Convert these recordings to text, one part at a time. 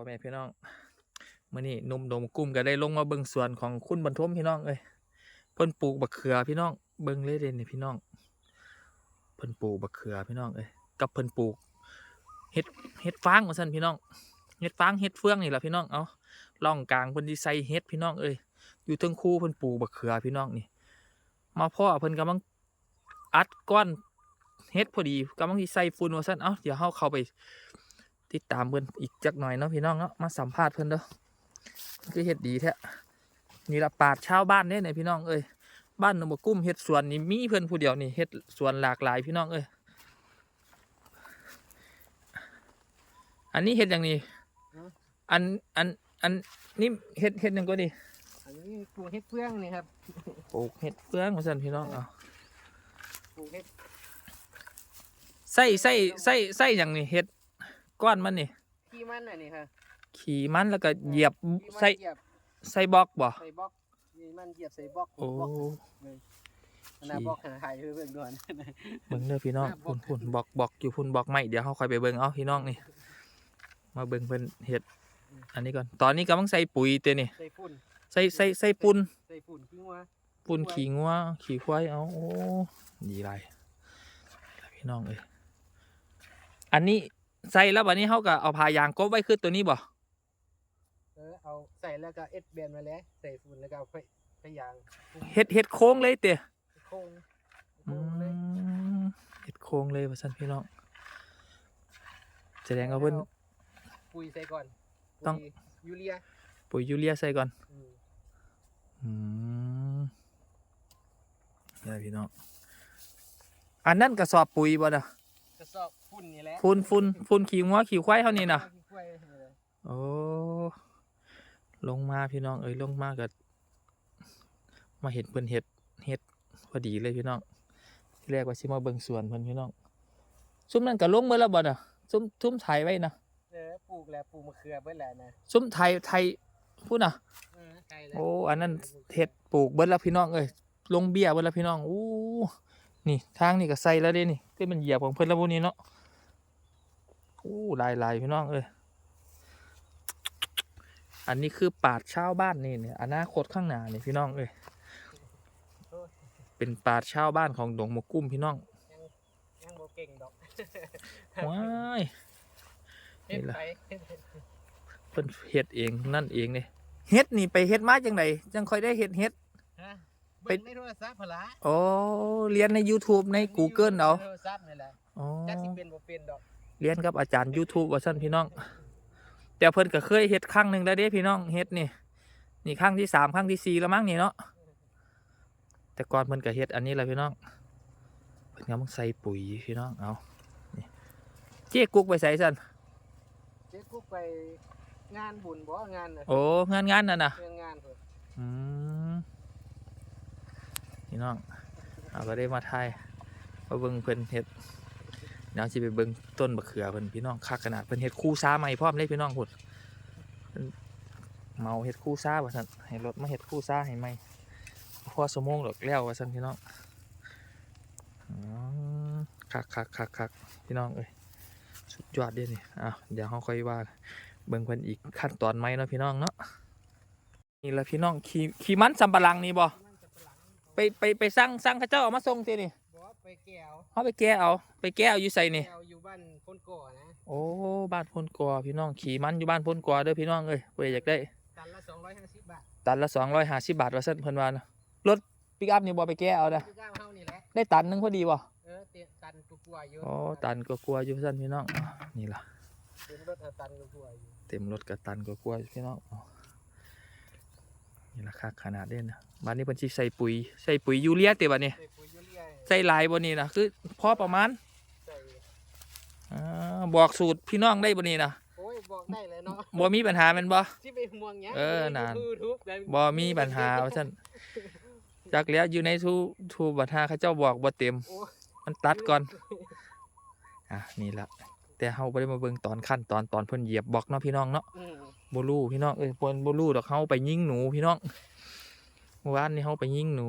พ่อแม่พี่น้องมื่อนี้นุ่มดมกุ้มก็ได้ลงมาเบิ่งสวนของคุณบรรทมพี่น้องเอ้ยเพิ่นปลูกบักเขือพี่น้องเบิ่งเลยเด่นนี่พี่น้อง เพิ่นปลูกบักเขือพี่น้องเอ้ยกับเพิ่นปลูกเฮ็ดเฮ็ดฟางว่าซั่นพี่น้องเฮ็ดฟางเฮ็ดเฟืองนี่แหละพี่น้องเอาล่องกลางเพิ่นสิใส่เฮ็ดพี่น้องเอ้ยอยู่เทิงคู่เพิ่นปลูกบักเขือพี่น้องนี่ มาพ่อเพิ่นกำลังอัดก้อนเฮ็ดพอดีกำลังสิใส่ฝุ่นว่าซั่นเอ้าเดี๋ยวเฮาเข้าไป ติดตามเพิ่นอีกจักหน่อยเนาะพี่น้องเนาะมาสัมภาษณ์เพิ่นเด้อคือเฮ็ดดีแท้นี่ละปราดชาวบ้านเด้เนี่ยพี่น้องเอ้ยบ้านหนองบกกุ้มเฮ็ดสวนนี่มีเพิ่นผู้เดียวนี่เฮ็ดสวนหลากหลายพี่น้องเอ้ยอันนี้เฮ็ดอย่างนี้ฮะอันอันอันนี่เฮ็ดเฮ็ดหยังก็ดีอันนี้ปลูกเห็ดเฟืองนี่ครับปลูกเฮ็ดเฟืองว่าซั่นพี่น้องเอาปลูกเห็ดใส่ใส่ใส่ใส่หยังนี่เฮ็ด ก้อนมันนี่ขี้มันอันนี้ครับขี่มันแล้วก็เหยียบขี้มันใส่เหยียบใส่บล็อกบ่ ใส่บล็อกนี่มันเหยียบใส่บล็อกโอ้ บล็อกอันนั้นบล็อกขนาดไทยเพื่อนๆด่วนเบิ่งเด้อพี่น้องอะบล็พุ่อนกพุ่นบอกบอกอยู่พุ่นบอกไม่เดี๋ยวเฮาค่อยไปเบิ่งเอาพี่น้องนี่ มาเบิ่งเพิ่นเฮ็ดอันนี้ก่อน ตอนนี้กำลังใส่ปุ๋ยเตนี่ใส่ฝุ่นใส่ใส่ใส่ปุ่น ใส่ฝุ่นขี้งัวปุ่นขี้งัวขี้ควายเอาโอ้ดีไรพี่น้องเอ้ยอันนี้ ใส่แล้วบัดนี้เฮาก็เอาผ้ายางกบไว้คือตัวนี้บ่เออเอาใส่แล้วก็เอ็ดเบนมาแล้วใส่ฝุ่นแล้วก็เอาไปไปยางปรุงเฮ็ดเฮ็ดโค้งเลยเตะโค้งอืโค้งเลยมเฮ็ดโค้งเลยว่าซั่นพี่น้องแสดงว่าเพิ่นปุ๋ยใส่ก่อนต้องปุ๋ยยูเรียปุ๋ยยูเรียใส่ก่อนอืมอืมนี่พี่น้องอันนั้นกระสอบปุ๋ยบ่นะ กระสอบฝุ่นนี่แหละฝุ่นฝุ่นฝุ่นขี้งัวขี้ควายเท่านี้นะขี้ควายนี่แหละโอ้ลงมาพี่น้องเอ้ยลงมาก็มาเห็นเพิ่นเห็ดเห็ดพอดีเลยพี่น้องที่แรกว่าสิมาเบิ่งสวนเพิ่นพี่น้องซุ้มนั่นก็ลงเมื่อแล้วบ่น่ะซุ้มซุ้มไทยไว้นะเออปลูกแล้วปลูกมะเขือเบิดแล้วนะซุ้มไทยไทยพูดน่ะ เออไกลแล้วโอ้อันนั้นเห็ดปลูกเบิดแล้วพี่น้องเอ้ยลงเบี้ยเบิดแล้วพี่น้องอู้ นี่ทางนี่ก็ใส่แล้วเด้นี่ที่มันเหยียบของเพิ่นแล้วพวกนี้เนาะอู้ลายลายพี่น้องเอ้ยอันนี้คือป่าดชาวบ้านนี่เนี่ยอนาคตข้างหน้านี่พี่น้องเอ้ยเป็นป่าดชาวบ้านของดงมะกุ้มพี่น้องยังบ่เก่งดอกว้ายเฮ็ดนี่ล่ะไปเพิ่นเฮ็ดเองนั่นเองนี่เฮ็ดนี่ไปเฮ็ดมาจังไดจังค่อยได้เฮ็ดเฮ็ดฮะ ไป เบิ่งในโทรศัพท์พนละโอ้เรียนใน YouTube ใน Google เอาในโทรศัพท์นี่แหละอ๋อจักสิเป็นบ่เป็นดอกเรียนกับอาจารย์ YouTube ว่าซั่นพี่น้อง แต่เพิ่นก็เคยเฮ็ดครั้งหนึ่งแล้วเด้พี่น้องเฮ็ดนี่ นี่ครั้งที่สามครั้งที่สี่แล้วมั้งนี่เนาะแต่ก่อนเพิ่นก็เฮ็ดอันนี้แหละพี่น้องเพิ่นกำลังใส่ปุ๋ยพี่น้องเอานี่เจ๊กุ๊กไปใส่ซั่นเจ๊กุ๊กไปงานบุญบ่งานน่ะโอ้งานงานนั่นน่ะเรื่องงานเพิ่นอืม พี่น้องเอาก็ได้มาถ่ายมาเบิ่งเพิ่นเฮ็ดเดี๋ยวสิไปเบิ่งต้นบักเขือเพิ่นพี่น้องคักขนาดเพิ่นเฮ็ดคู่ซ้าใหม่พร้อมเลยพี่น้องพุ่นเมาเฮ็ดคู่ซ้าว่าซั่นให้รถมาเฮ็ดคู่ซ้าให้ใหม่พอสมองดอกแล้วว่าซั่นพี่น้องคักคักคักคักพี่น้องเอ้ยสุดยอดเด้นี่อ้าวเดี๋ยวเฮาค่อยว่าเบิ่งเพิ่นอีกขั้นตอนใหมเนาะพี่น้องเนาะนี่แหละพี่น้องขี่ขี่มันสำปะหลังนี่บ่ ไปไปไปสั่งสั่งเข้าเจ้าเอามาส่งสินี่บ่ไปแก้วเขาไปแก้เอาไปแก้เอาอยู่ใส่นี่ แก้วอยู่บ้านคนก่อนะโอ้บ้านพ้นกอพี่น้องขี่มันอยู่บ้านพ้นกอเด้อพี่น้องเอ้ยเพื่ออยากได้ ตันละ250บาทตันละสองร้อยห้าสิบบาทว่าซั่นเพิ่นว่านะรถปิกอัพนี่บ่ไปแก้เอานะคือก้าวเฮานี่แหละได้ตันหนึงพอดีบ่เออเตะตันกลัวๆอยู่โอ้ตันก็กลัวอยู่ซั่นพี่น้องนี่ล่ะ เป็นรถเอาตันกลัวๆอยู่ เต็มรถกับตันก็กลัวอยู่พี่น้องอ๋อ นี่ล่ะคักขนาดเด่นนะบ้านนี้เพิ่นสิใส่ปุ๋ยใส่ปุ๋ยยูเรียติบัดนี้ ใส่ปุ๋ยยูเรียใส่หลายบ่นี่นะคือพอประมาณใส่อ่าบอกสูตรพี่น้องได้บ่นี่นะโอ้ยบอกได้เลยเนาะบ่มีปัญหาแม่นบ่ ที่ไปห่วงหยังเออน่ะยูทูบได้บ่มีปัญหาว่าซั่นจักแล้วอยู่ในทูทูบัญหาเขาเจ้าบอกบ่เต็มโอ้มันตัดก่อน อะนี่ละแต่เฮาบ่ได้มาเบิ่งตอนขั้นตอนตอนเพิ่นเหยียบบล็อกเนาะพี่น้องเนาะ อืม บ่รู้พี่น้องเอ้ยเพิ่นบ่รู้ดอกเฮาไปยิงหนูพี่น้องเมื่อวานนี้เฮาไปยิงหนู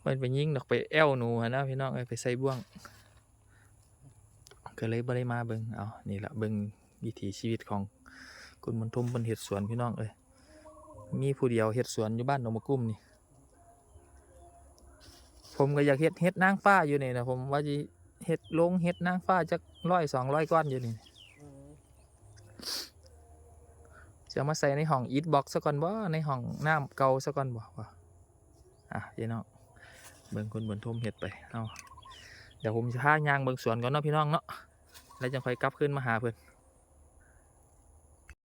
เพิ่นไปยิงดอกไปแอวหนูนะพี่น้องเอ้ยไปใส่บ่วงก็เลยบ่ได้มาเบิงเอานี่แหละเบิงวิถีชีวิตของคุณบรรทมเพิ่นเฮ็ดสวนพี่น้องเอ้ยมีผู้เดียวเฮ็ดสวนอยู่บ้านหนองมะกุ้มนี่ ผมก็อยากเฮ็ดเฮ็ดนางฟ้าอยู่นี่นะผมว่าสิเฮ็ดลงเฮ็ดนางฟ้าจักร้อยสองร้อยก้อนอยู่นี่ อืม จะ เอามาใส่ในห้องอีทบ็อกซะก่อนบ่ในห้องน้ำเก่าซะก่อนบ่ว่าอะพี่น้องเบิ่งคนบนทมเฮ็ดไปเอาเดี๋ยวผมจะพายางเบิ่งสวนก่อนเนาะพี่น้องเนาะแล้วจะค่อยกลับขึ้นมาหาเพิ่อน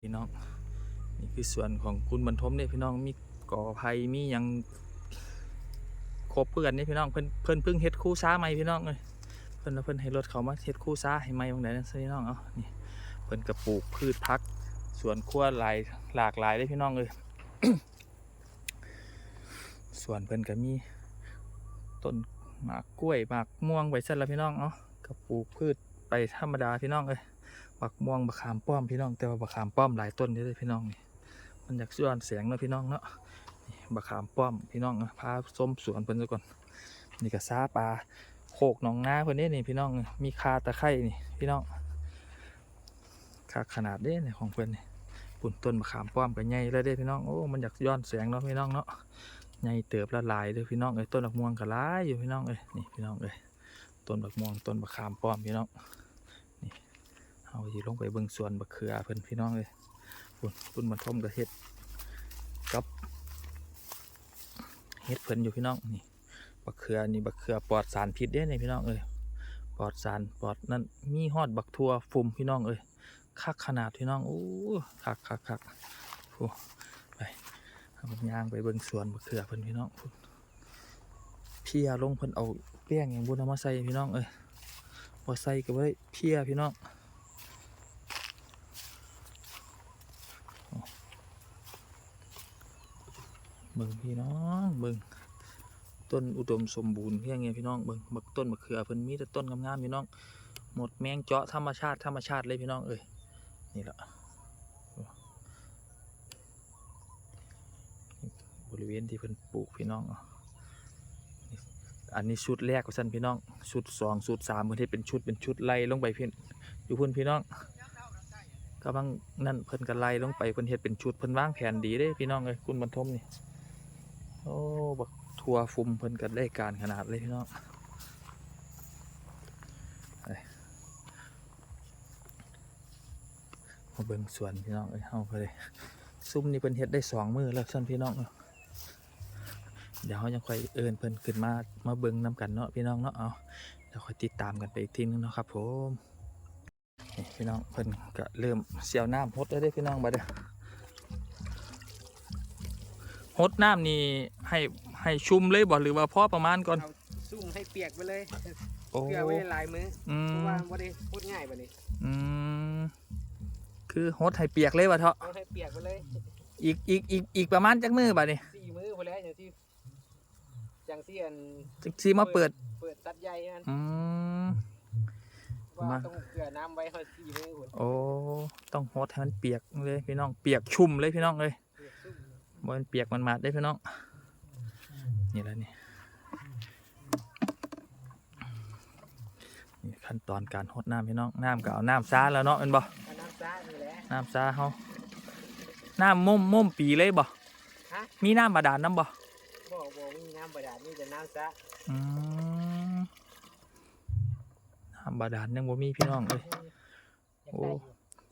พี่น้องนี่คือสวนของคุณบรรทมเนี่ยพี่น้องมีกอไผ่มียังครบเพื่อนเนี่พี่น้องเพิ่นเพิ่นเพิ่งเฮ็ดคู่ซ้าใหม่พี่น้องเลยเพิ่นเอาเพิ่นให้รถเขามาเฮ็ดคู่ซ้าให้ใหม่บางไหนนั่นพี่น้องเอานี่เพิ่นก็ปลูกพืชพัก สวนครัวหลายหลากหลายเลยพี่น้องเลยสวนเพิ่นก็มีต้นหมากกล้วยหมากม่วงไว้ซั่นละพี่น้องเนาะก็ปลูกพืชไปธรรมดาพี่น้องเลยหมากม่วงมะขามป้อมพี่น้อง แต่ว่ามะขามป้อมหลายต้นนี่เลยพี่น้องนี่มันอยากย้อนแสงเนาะพี่น้องเนาะนี่มะขามป้อมพี่น้องนะพาส้มสวนเพิ่นซะก่อนนี่ก็ซาปลาโคกหนองนาเพิ่นนี่นี่พี่น้องมีคาตะไคร่นี่พี่น้อง คาขนาดเด้นี่ของเพิ่นนี่ปุ่นต้นมะขามป้อมก็ใหญ่แล้วเด้พี่น้องโอ้มันอยากย้อนแสงเนาะพี่น้องเนาะใหญ่เติบละลายเด้พี่น้องเอ้ยต้นมะม่วงก็หลายอยู่พี่น้องเอ้ยนี่พี่น้องเอ้ยต้นมะม่วงต้นมะขามป้อมพี่น้องนี่เอาสิลงไปเบิ่งสวนมะเขือเพิ่นพี่น้องเอ้ยปุ่นปุ่นมันท่มกับเฮ็ดกับเฮ็ดเพิ่นอยู่พี่น้องนี่บักเขือนี่บักเขือปลอดสารพิษเด้นี่พี่น้องเอ้ยปลอดสารปลอดนั่นมีฮอดบักทัวฟุ่มพี่น้องเอ้ย คักขนาดพี่น้องโอ้คักคักคักโอ้ไปเอาผมย่างไปเบิ่งสวนมะเขือเพิ่นพี่น้องเพียลงเพิ่นเอาแป้งอย่างบุญเอามาใส่พี่น้องเอ้ยบ่ใส่ก็บ่ได้เพียพี่น้องเบิ่งพี่น้องเบิ่งต้นอุดมสมบูรณ์เพียงไงพี่น้องเบิ่งบักต้นมะเขือเพิ่นมีแต่ต้นงามๆพี่น้อง หมดแมงเจาะธรรมชาติธรรมชาติเลยพี่น้องเอ้ย นี่แหละบริเวณที่เพิ่นปลูกพี่น้อง อันนี้ชุดแรกของฉันพี่น้อง ชุดสองชุดสามเพิ่นเฮ็ดเป็นชุดเป็นชุดไล่ลงไปพี่อยู่เพิ่นพี่น้องกำลังนั่นเพิ่นก็ไล่ลงไปเพิ่นเฮ็ดเป็นชุดเพิ่นวางแผนดีเด้พี่น้องเอ้ยคุณบรรทมนี่ โอ้บักทัวฟุมเพิ่นก็ได้การขนาดเลยพี่น้อง มาเบิ่งสวนพี่น้องเอ้ยเฮาไปเลยซุ้มนี่เพิ่นเฮ็ดได้สองมือแล้วซั่นพี่น้องเนาะเดี๋ยวเฮายังค่อยเอิ้นเพิ่นขึ้นมามาเบิ่งนํกันเนาะพี่น้องเนาะเอาเดี๋ยวค่อยติดตามกันไปอีกทีนึงเนาะครับผมนี่พี่น้องเพิ่นก็เริ่มเสียวน้ำฮดแล้วเด้พี่น้องบัดเด้อฮดน้ำนี่ให้ให้ชุ่มเลยบ่หรือว่าพอประมาณก่อนเอาซุ่มให้เปียกไปเลยโอ้เกลือไว้ในลายมืออืเพราะมว่าบ่ได้พูดง่ายบัดนี้อืม คือฮดให้เปียกเลยว่ะเถาะเอาให้เปียกไปเลยอีกอีกอีกอีกประมาณจักมือบัดนี้สี่มือพอแล้วอย่างที่อย่างที่อันจังสิมาเปิดเปิดตัดใหญ่นั่นอืมว่ามาต้องเกลือน้ำไว้ให้สี่มือหุ่นโอ้ต้องฮดให้มันเปียกเลยพี่น้องเปียกชุ่มเลยพี่น้องเลยเปียกซุ่มบ่มันเปียกมันมาดได้พี่น้องนี่แหละนี่นี่ขั้นตอนการฮดน้ำพี่น้องน้ำก็เอาน้ำซาแล้วเนาะเป็นบ่เอาน้ำ ซ่านี่แหละ น้ำซาเฮาน้ำม่มม่มปีเลยบ่ฮะ มีน้ำบาดาลน้ำบ่บ่บ่มีน้ำบาดาลมีแต่น้ำซ่าอืมน้ำบาดาลยังบ่มีพี่น้องเอ้ยอยากได้อยู่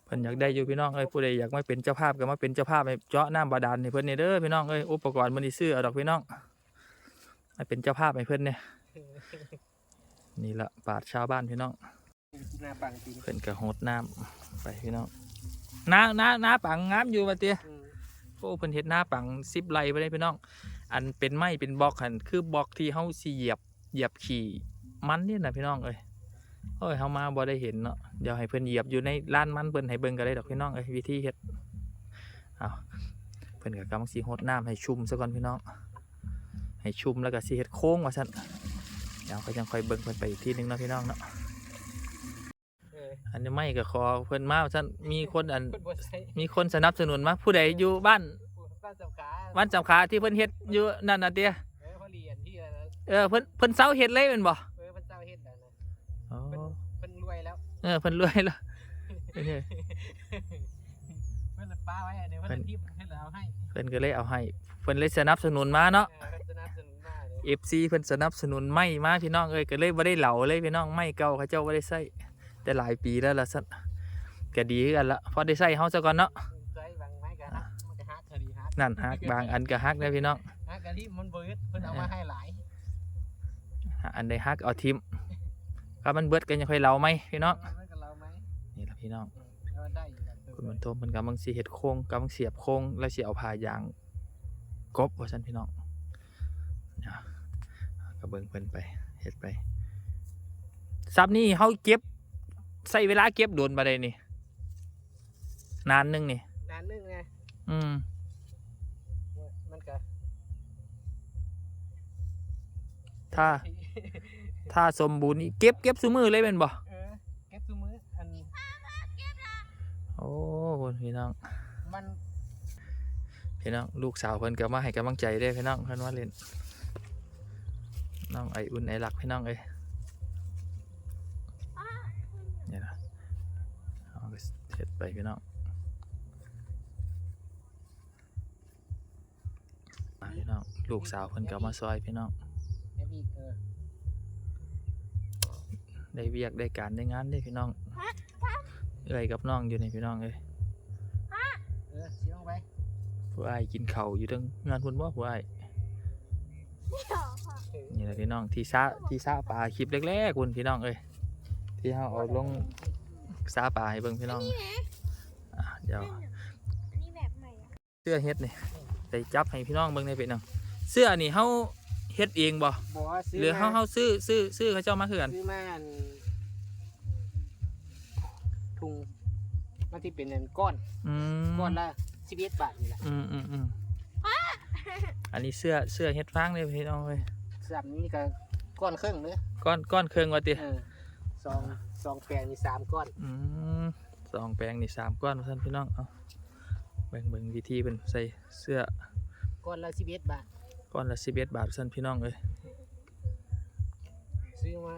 เพิ่นอยากได้อยู่พี่น้องเอ้ยผู้ใดอยากมาเป็นเจ้าภาพก็มาเป็นเจ้าภาพให้เจาะน้ำบาดาลให้เพิ่นนี่เด้อพี่น้องเอ้ยอุปกรณ์มันสิซื้อเอาดอกพี่น้องให้เป็นเจ้าภาพให้เพิ่นเนี่ยนี่ละปราดชาวบ้านพี่น้องหน้าปังจริงเพิ่นก็โหดน้ำ ไปพี่น้องน้าน้าน้าปังงามอยู่ว่าเตี้ยอืมโอ้เพิ่นเฮ็ดหน้าปัง10ไร่ไปได้พี่น้อง อันเป็นไม้เป็นบล็อกหั่นคือบล็อกที่เฮาสิเหยียบเหยียบขี่มันนี่น่ะพี่น้องเอ้ยโอ้ยเฮามาบ่ได้เห็นเนาะเดี๋ยวให้เพิ่นเหยียบอยู่ในลานมันเพิ่นให้เบิ่งก็ได้ดอกพี่น้องเอ้ยวิธีเฮ็ดเอาเพิ่นก็กำลังสิหดน้ำให้ชุ่มซะก่อนพี่น้อง ให้ชุ่มแล้วก็สิเฮ็ดโค้งว่าซั่นเดี๋ยวก็ยังค่อยเบิ่งเพิ่นไปอีกทีหนึงเนาะพี่น้องเนาะเอออันนี้ไม่ก็ขอเพิ่นมาว่าซั่นมีคนอันคนบ่ใช่มีคนสนับสนุนมาผู้ใดอยู่บ้านบ้านสำขาบ้านจำขาที่เพิ่นเฮ็ดอยู่นั่นน่ะเตี้ยเออเขาเรียนที่อะไรนะเออเพิ่นเพิ่นเซาเฮ็ดเลยแม่นบ่เออพระเจ้าเฮ็ดแล้วนะอ๋อเพิ่นเพิ่นรวยแล้ว เออเพิ่นรวยแล้วเออเพื่อนป้าไว้เดี๋ยวเพื่อนทิมให้เราให้เพิ่นก็เลยเอาให้เพิ่นเลยสนับสนุนมาเนาะเพื่อนสนับสนุนมาเลย FC เพิ่นสนับสนุนไม่มาพี่น้องเอ้ยก็เลยบ่ได้เหลาเลยพี่น้องไม่เก่าเขาเจ้าบ่ได้ใช้ แต่หลายปีแล้วล่ะซั่นก็ดีคือกันละพอได้ใช้เฮาซะก่อนเนาะใจบางไม้กันฮักมันจะฮักคดีฮักนั่นฮักบางอันก็ฮักนะพี่น้องฮักกะที่มันเบิดเพื่อนเอามาให้หลายอันใดฮักเอาทิมครับมันเบิดกันยังค่อยเหลาไหมพี่น้องมันกับเราไหมนี่ล่ะพี่น้องเราได้อยู่แล้วคุณบรรทมเพิ่นกำลังสิเฮ็ดโครงกำลังเสียบโครงแล้วสิเอาผ้ายางกบว่าซั่นพี่น้องอะก็เบิ่งเพิ่นไปเฮ็ดไปซับนี่เฮาเก็บ ใช้เวลาเก็บโดนบ่ได้นี่ นานหนึงนี่ นานนึงไง อืม มันก็ถ้า ถ้าสมบูรณ์นี่เก็บเก็บซุมือเลยแม่นบ่เออเก็บซูมืออัน โอ้คุณพี่น้อง มัน พี่น้องลูกสาวเพิ่นก็มาให้กำลังใจเด้อพี่น้องเพิ่นว่าเล่นน้องไออุ่นไอหลักพี่น้องเอ้ย นี่นะเอาก็เฮ็ดไปพี่น้องมาพี่น้องลูกสาวเพิ่นก็มาซอยพี่น้องได้เวียกได้การได้งานได้พี่น้องเอ้ยกับน้องอยู่ในพี่น้องเอ้ยเออสีลงไปผู้อ้ายกินเข้าอยู่ทั้งงานพุ่นบ่ผู้อ้ายนี่แหละพี่น้องที่ซาที่ซาปลาคลิปแรกๆคุณพี่น้องเอ้ย ที่เฮาเอาลงซาปลาให้เบิ่งพี่น้องอะเดี๋ยวอันนี้แบบใหม่อะเสื้อเฮ็ดนี่ได้จับให้พี่น้องเบิ่งได้พี่น้องเสื้อนี่เฮาเฮ็ดเองบ่บอกว่าซื้อหรือเฮามาเฮาซื้อซื้อซื้อเขาเจ้ามาคือกันซื้อมาอันถุงมันที่เป็นอันก้อนอืมก้อนละสิบเอ็ดบาทนี่แหละอืมอืมอืมอันนี้เสื้อเสื้อเฮ็ดฟางเลยพี่น้องเอ้ยสามนี้ก็ก้อนครึ่งเลยก้อนก้อนเครื่องว่าติเออ สองสองแปลงมีสามก้อนอืมสองแปลงนี่สามก้อนว่าซั่นพี่น้องเอาเบิ่งเบิ่งวิธีเพิ่นใส่เสื้อก้อนละสิบเอ็ดบาทก้อนละ11บาทว่าซั่นพี่น้องเอ้ยซื้อมา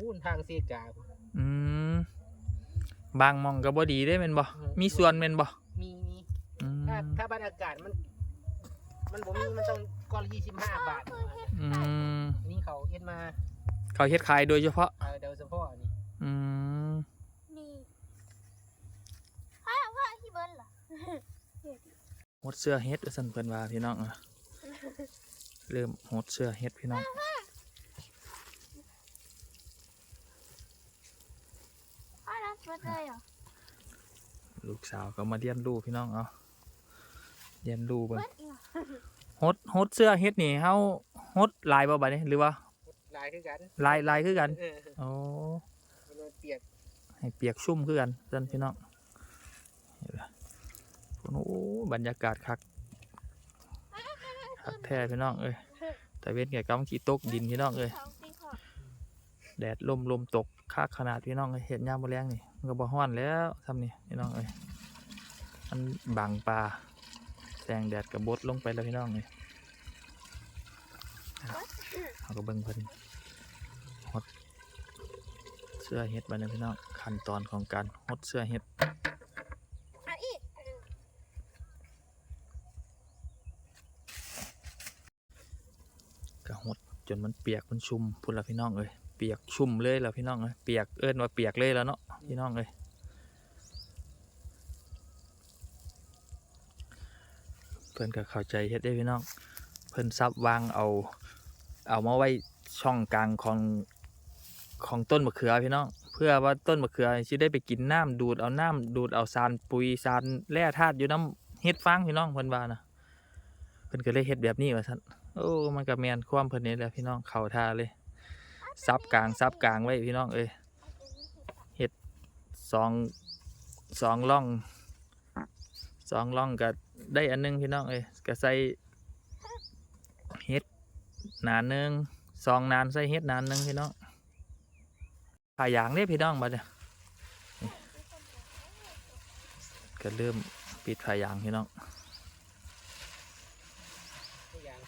หุ้นทางเซกาอืมบางหมองก็บ่ดีได้แม่นบ่มีส่วนแม่นบ่มีมีอืมถ้าถ้าบรรยากาศมัน มันบ่มีมันต้องก้อนละยี่สิบห้าบาท อืมอันนี้เขาเอ็ดมา เขาเฮ็ดขายโดยเฉพาะเออเดาเฉพาะอันนี้อืมนี่พ่อพ่อที่เบิ้ลเหรอหดเสื้อเฮ็ดว่าซั่นเพิ่นว่าพี่น้องอะเริ่มหดเสื้อเฮ็ดพี่น้องพ่อรับเบิ้ลเลยเหรอลูกสาวก็มาเรียนรู้พี่น้องเอาเรียนรู้เบิ่งเบิ้ลอีกเหรอหดหดเสื้อเฮ็ดนี่เฮาหดลายบ่บัดนี้หรือว่าลายคือกันลายลายคือกันเออโอ้มันเปียกให้เปียกชุ่มคือกันซั่นพี่น้องเห็นล่ะโอ้บรรยากาศคักคักแท้พี่น้องเอ้ยแต่เว้นแก่กำขี้ตกดินพี่น้องเอ้ยสองปีพอแดดลมลมตกคักขนาดพี่น้องเอ้ยเห็นยามบ่แรงนี่มันก็บ่ฮ้อนแล้วทำนี่พี่น้องเอ้ยมันบังปลาแสงแดดกับบดลงไปแล้วพี่น้องเอ้ยเอาก็เบิ่งเพิ่นฮด เสื้อเฮ็ดบัดนี้พี่น้องขั้นตอนของการฮดเสื้อเฮ็ดเอาอีกก็หดจนมันเปียกมันชุ่มพุ่นละพี่น้องเอ้ยเปียกชุ่มเลยล้วพี่น้องเอ้ยเปียกเอิ้นว่าเปียกเลยแล้วเนาะพี่น้องเอ้ยเพิ่อนก็เข้าใจเฮ็ดได้พี่น้อง เพิ่อนซับวางเอา เอามาไว้ช่องกลางของ ของต้นมะเขือพี่น้องเพื่อว่าต้นมะเขือสิได้ไปกินน้ำดูดเอาน้ำดูดเอาสารปุ๋ยสารแร่ธาตุอยู่น้ำเฮ็ดฟางพี่น้องเพิ่นว่านะเพิ่นก็เลยเฮ็ดแบบนี้ว่าซั่นโอ้มันก็แมนความเพิ่นนี่แหละพี่น้องเข่าทาเลยซับกลางซับกลางไว้พี่น้องเอ้ยสองสองล่องสองล่องก็ได้อันหนึงพี่น้องเอ้ยก็ใส่เฮ็ดหนานหนึงสองนานใส่เฮ็ดนานหนึงพี่น้อง ขายางเด้พี่น้องบัดเนี่ยนี่ก็เริ่มปิดขายางพี่น้องทุกอย่าง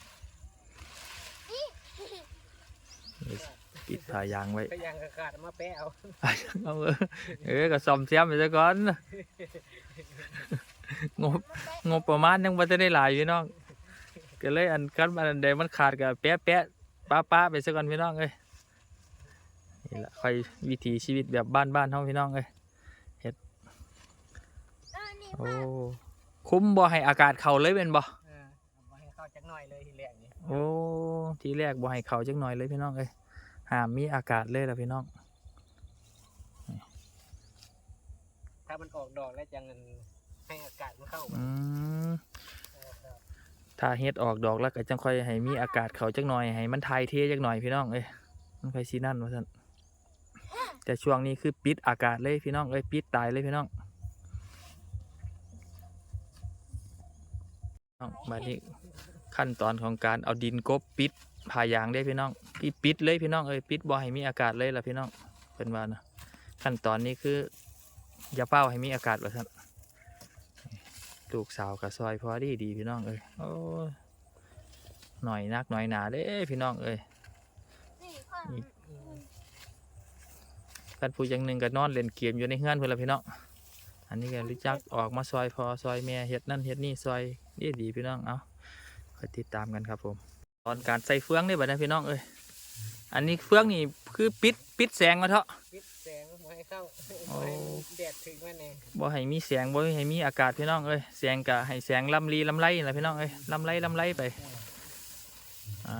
ปิดถ่ายยางไว้พยางอากาศมาแปะเอาเอาเออเออก็ซ่อมแซมไปซะก่อนงบงบประมาณยังบ่ทันได้หลายพี่น้องก็เลยอันกันอันใดมันขาดก็แปะแปะป้าป้าไปซะก่อนพี่น้องเอ้ย นี่ล่ะค่อยวิถีชีวิตแบบบ้านๆเฮาพี่น้องเอ้ยเออนี่โอ้คุ้มบ่ให้อากาศเข้าเลยเป็นบ่เออเอามาให้เข้าจักหน่อยเลยทีแรกนี่โอ้ทีแรกบ่ให้เข้าจักหน่อยเลยพี่น้องเอ้ยห้ามมีอากาศเลยล่ะพี่น้อง ถ้ามันออกดอกแล้วจังมันให้อากาศมันเข้าอืมเออครับถ้าเฮ็ดออกดอกแล้วก็จังค่อยให้มีอากาศเข้าจักหน่อยให้มันทายเทจักหน่อยพี่น้องเอ้ยมันค่อยสินั่นว่าซั่น แต่ช่วงนี้คือปิดอากาศเลยพี่น้องเอ้ยปิดตายเลยพี่น้องน้องบัดนี้ขั้นตอนของการเอาดินกบปิดผายางได้พี่น้องพี่ปิดเลยพี่น้องเอ้ยปิดบ่ให้มีอากาศเลยล่ะพี่น้องเป็นว่านะขั้นตอนนี้คืออย่าเป้าให้มีอากาศว่าซั่นลูกสาวกับซอยพอดีดีพี่น้องเอ้ยโอ้หน่อยนักหน่อยหนาเด้พี่น้องเอ้ย กันผู้อยังหนึ่งก็นอนเล่นเกมอยู่ในเฮือนเพื่อนละพี่น้องอันนี้ก็รู้จักออกมาซอยพอซอยแม่เฮ็ดนั่นเฮ็ดนี่ซอยดีดีพี่น้องเอาคอยติดตามกันครับผม ตอนการใส่เฟืองนี่บัดนี้พี่น้องเอ้ยอันนี้เฟืองนี่คือปิดปิดแสงมาเถอะปิดแสงบ่ให้เข้าโอ้บ่ให้แดดถึงมันเองบ่ให้มีแสงบ่ให้มีอากาศพี่น้องเอ้ยแสงก็ให้แสงลำลีลำไรล่ะพี่น้องเอ้ยลำไรลำไรไปอ่า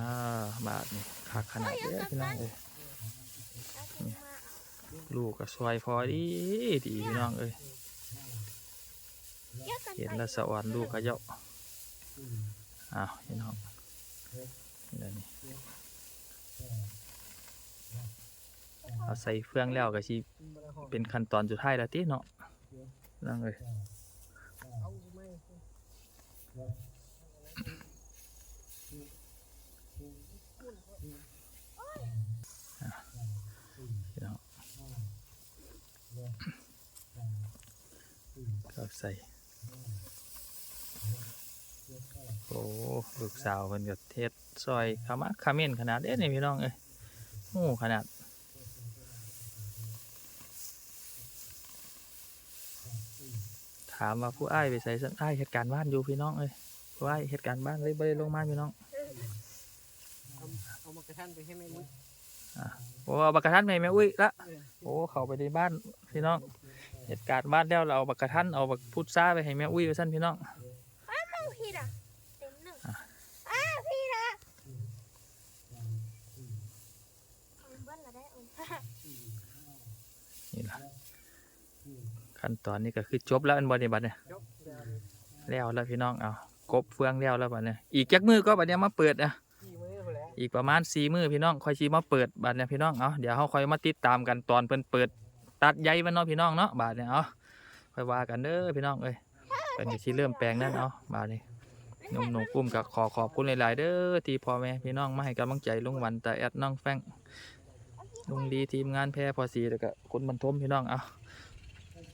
บาทนี่คักขนาดเด้อพี่น้องเอ้ย เอาขึ้นมาเอา ลูกก็ซอยพอดีดีพี่น้องเอ้ยเยอะกันเห็นแล้วสวรรค์ลูกก็เจ้าอ้าวพี่น้องนี่นี้เอาใส่เฟืองแล้วก็สิบ่ได้หอมเป็นขั้นตอนสุดท้ายแล้วติเนาะนั่งเลย เอาไม่ พี่น้อง ก็ใส่ โอ้ลูกสาวเพิ่นก็เทศซอยขามาคาเมนขนาดเด้นี่พี่น้องเอ้ยโอ้ขนาดถามว่าผู้อ้ายไปใส่สันอ้ายเหตุการณ์บ้านอยู่พี่น้องเอ้ยผู้อ้ายเหตุการณ์บ้านเลยบ่ได้ลงมาพี่น้องเอาเอามากระทันไปให้แม่มุ้ยโอ้เอาบักกระทันไปแม่อุ้ยละเออโอ้เข้าไปในบ้านพี่น้อง เหตุการณ์บ้านแล้วเราเอาบักกระทันเอาบักพุทราไปให้แม่อุ้ยไว้ซั่นพี่น้องเอาพี่ละเต็มหนึ่งอ้าพี่ละเอาเบิ้ลละได้เอานี่ล่ะขั้นตอนนี้ก็คือจบแล้วอันบอดี้บัดเนี่ยยกเดี๋ยวแล้วแล้วพี่น้องเอากบเฟืองแล้วแล้วบัดเนี่ยอีกจักมือก็บัดเนี่ยมาเปิดนะขี่มือไปแล้วอีกประมาณสี่มือพี่น้องค่อยชีมาเปิดบัดเนี่ยพี่น้องเอาเดี๋ยวเขาค่อยมาติดตามกันตอนเพิ่นเปิด ตัดใยมันเนาะพี่น้องเนาะบาดเนี่ยเอาค่อยว่ากันเด้อพี่น้องเอ้ยเป็นก็สิเริ่มแปลงนั่นเอาะบาดนี้หนุ่มหนุ่มปุ้มก็ขอขอบคุณหลาย ๆ เด้อที่พ่อแม่พี่น้องมาให้กำลังใจลุงวันแต่แอดน้องแฟงลุงดีทีมงานแพร่พอสีแล้วก็คุณบรรทมพี่น้องเอา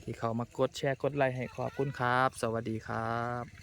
ที่เขามากดแชร์กดไลค์ให้ขอบคุณครับ สวัสดีครับ